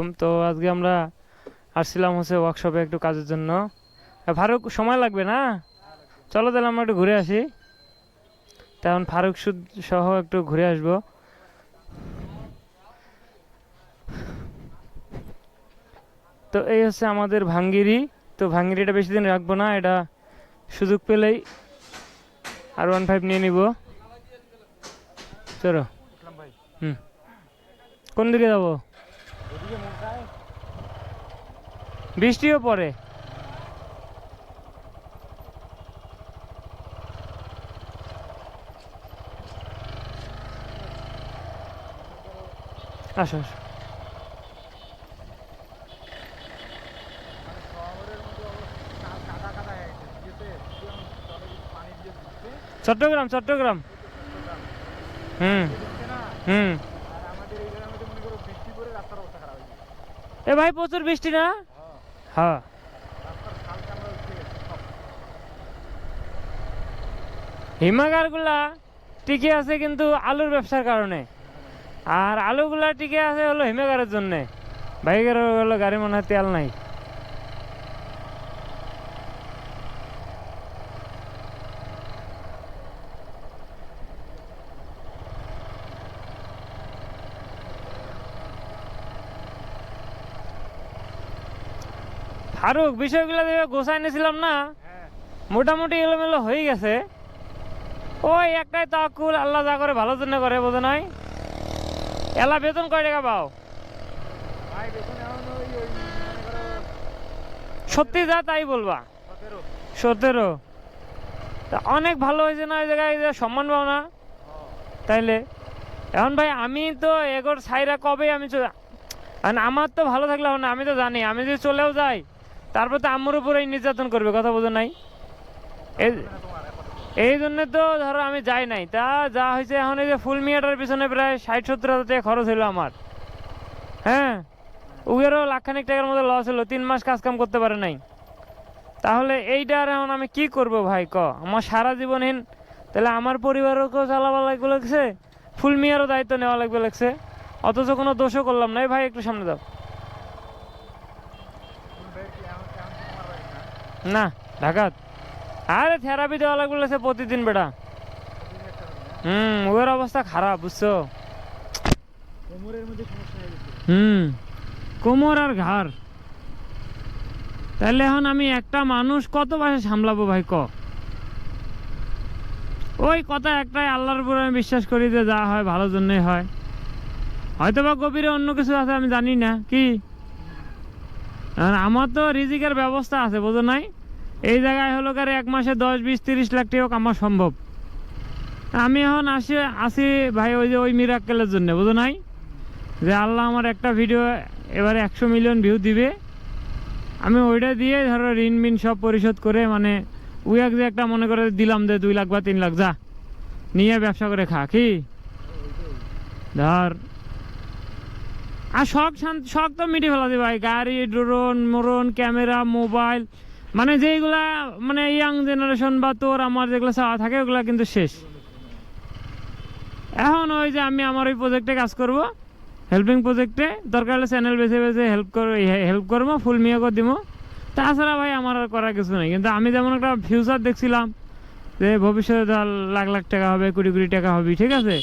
আলাইকুম তো আজকে আমরা আসছিলাম হচ্ছে ওয়ার্কশপে একটু কাজের জন্য। ফারুক, সময় লাগবে না? চলো তাহলে আমরা একটু ঘুরে আসি। তেমন ফারুক সুদ সহ একটু ঘুরে আসব। তো এই হচ্ছে আমাদের ভাঙ্গিরি। তো ভাঙ্গিরিটা বেশি দিন রাখব না, এটা সুযোগ পেলেই আর ওয়ান ফাইভ নিয়ে নিব। চলো। হুম। কোন দিকে যাব? বৃষ্টিও পড়ে। আসো আসো। চট্টগ্রাম চট্টগ্রাম। হুম হুম। এ ভাই প্রচুর বৃষ্টি না? হ্যাঁ। হিমাগারগুলা টিকে আছে কিন্তু আলুর ব্যবসার কারণে। আর আলুগুলা টিকে আছে হলো হিমাগারের জন্যে। বাইকের হলো গাড়ি মনে হয় তেল নাই। ফারুক বিষয়গুলো যে গোছাই নিয়েছিলাম না। মোটামুটি এলোমেলো হয়ে গেছে। ওই একটাই তাকুল আল্লাহ যা করে ভালো জন্য করে বোঝে নাই? এলা বেতন কয় টাকা পাও? সত্যি যা তাই বলবা। সতেরো। তা অনেক ভালো হয়েছে না ওই জায়গায় সম্মান পাও না? তাইলে? এখন ভাই আমি তো এগোর সাইরা কবে আমি আমার তো ভালো থাকলে হবে না আমি তো জানি। আমি যদি চলেও যাই তারপর তো আমার উপরেই নির্যাতন করবে, কথা বোঝো নাই। এই- জন্য তো ধরো আমি যাই নাই। তা যা হয়েছে এখন এই যে ফুল মিয়াটার পিছনে প্রায় ষাট সত্তর হাজার টাকা খরচ হলো আমার। হ্যাঁ? উগেরও লাখখানিক টাকার মতো লস হলো, তিন মাস কাজ কাম করতে পারে নাই। তাহলে এইটার এখন আমি কি করব ভাই, ক? আমার সারা জীবনহীন, তাহলে আমার পরিবারকেও চালাবা লাগবে লাগছে? ফুল মিয়ারও দায়িত্ব নেওয়া লাগবে লাগছে। অথচ কোনো দোষও করলাম না। এই ভাই একটু সামনে দাও। না, ঢাকাত। আরে থেরাপি দেওয়া লাগবে প্রতিদিন বেটা। হুম ওর অবস্থা খারাপ, বুঝছ? হুম, কোমর আর ঘাড়। তাহলে এখন আমি একটা মানুষ কত বাসে সামলাবো ভাই, ক? ওই কথা একটাই আল্লাহর উপরে আমি বিশ্বাস করি যে যা হয় ভালোর জন্যই হয়। হয়তো বা গভীরে অন্য কিছু আছে আমি জানি না, কি? আর আমার তো রিজিকের ব্যবস্থা আছে, বোঝো নাই? এই জায়গায় হলো কারে এক মাসে দশ, বিশ, তিরিশ লাখ টাকা কামা সম্ভব। আমি এখন আসি আসি ভাই, ওই যে ওই মিরাক্কেলের জন্য, বুঝো নাই? যে আল্লাহ আমার একটা ভিডিও এবারে একশো মিলিয়ন ভিউ দিবে। আমি ওইটা দিয়ে ধরো ঋণ মিন সব পরিশোধ করে মানে উইয়াক যে একটা মনে করে দিলাম যে দুই লাখ বা তিন লাখ, যা, নিয়ে ব্যবসা করে খা, কি? ধর। আর শখ শখ তো মিটে ফেলাতে ভাই। গাড়ি, ড্রোন, মোরন, ক্যামেরা, মোবাইল মানে যেইগুলা মানে ইয়াং জেনারেশন বা তোর, আমার যেগুলো চাওয়া থাকে, ওগুলা কিন্তু শেষ। এখন ওই যে আমি আমার ওই প্রজেক্টে কাজ করব হেল্পিং প্রজেক্টে দরকার হলে চ্যানেল বেছে বেছে হেল্প কর হেল্প করব ফুল মিয়া করে দিব। তাছাড়া ভাই আমার আর করার কিছু নেই। কিন্তু আমি যেমন একটা ফিউচার দেখছিলাম, যে ভবিষ্যতে লাখ লাখ টাকা হবে, কোটি কোটি টাকা হবে, ঠিক আছে?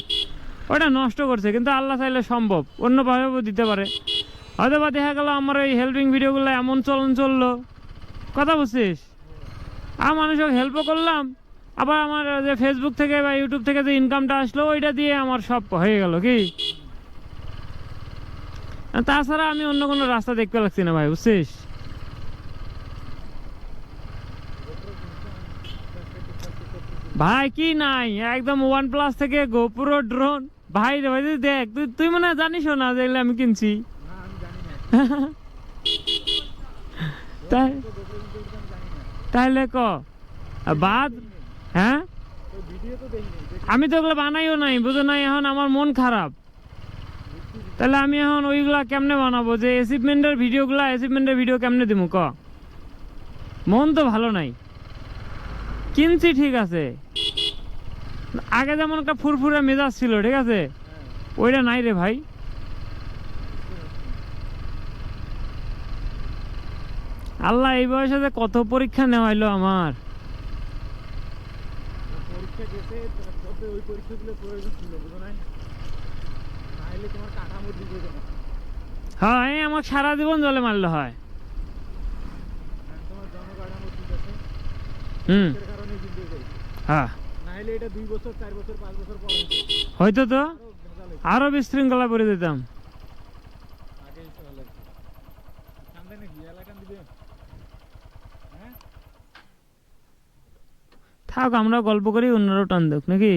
ওটা নষ্ট করছে, কিন্তু আল্লাহ চাইলে সম্ভব, অন্যভাবেও দিতে পারে। হয়তো বা দেখা গেল আমার ওই হেল্পিং ভিডিওগুলো এমন চলন চলল। কথা বুঝছিস? আর মানুষকে হেল্পও করলাম, আবার আমার যে ফেসবুক থেকে বা ইউটিউব থেকে যে ইনকামটা আসলো, ওইটা দিয়ে আমার সব হয়ে গেল কি? তাছাড়া আমি অন্য কোনো রাস্তা দেখতে লাগছি না ভাই, বুঝছিস? ভাই, কি নাই? একদম ওয়ান প্লাস থেকে গোপুরো ড্রোন ভাই রে ভাই দেখ, তুই তুই মনে জানিসও না যে আমি কিনছি। তাহলে ক? বাদ হ্যাঁ? আমি তো ওগুলো বানাইও নাই, বুঝো নাই, এখন আমার মন খারাপ। তাহলে আমি এখন ওইগুলা কেমনে বানাবো? যে অ্যাচিভমেন্টের ভিডিওগুলা অ্যাচিভমেন্টের ভিডিও কেমনে দিব ক? মন তো ভালো নাই। কিনছি ঠিক আছে। আগে যেমন একটা ফুরফুরে মেজাজ ছিল ঠিক আছে? ওইটা নাই রে ভাই। আল্লাহ এই বয়সে যে কত পরীক্ষা নেওয়াইলো আমার। পরীক্ষা গেছে তবে ওই পরীক্ষাগুলো প্রয়োজন ছিল বুঝো নাই? নাহলে তোমার কাঠামো দিবে না হ্যাঁ এই আমার সারা জীবন জলে মারলে হয়। আছে। হুম। হ্যাঁ। নাহলে এটা দুই বছর চার বছর পাঁচ বছর পর হয়তো তো? আরও বিশৃঙ্খলা করে দিতাম। হ্যাঁ? থাক আমরা গল্প করি অন্যরাও টান দেখ নাকি?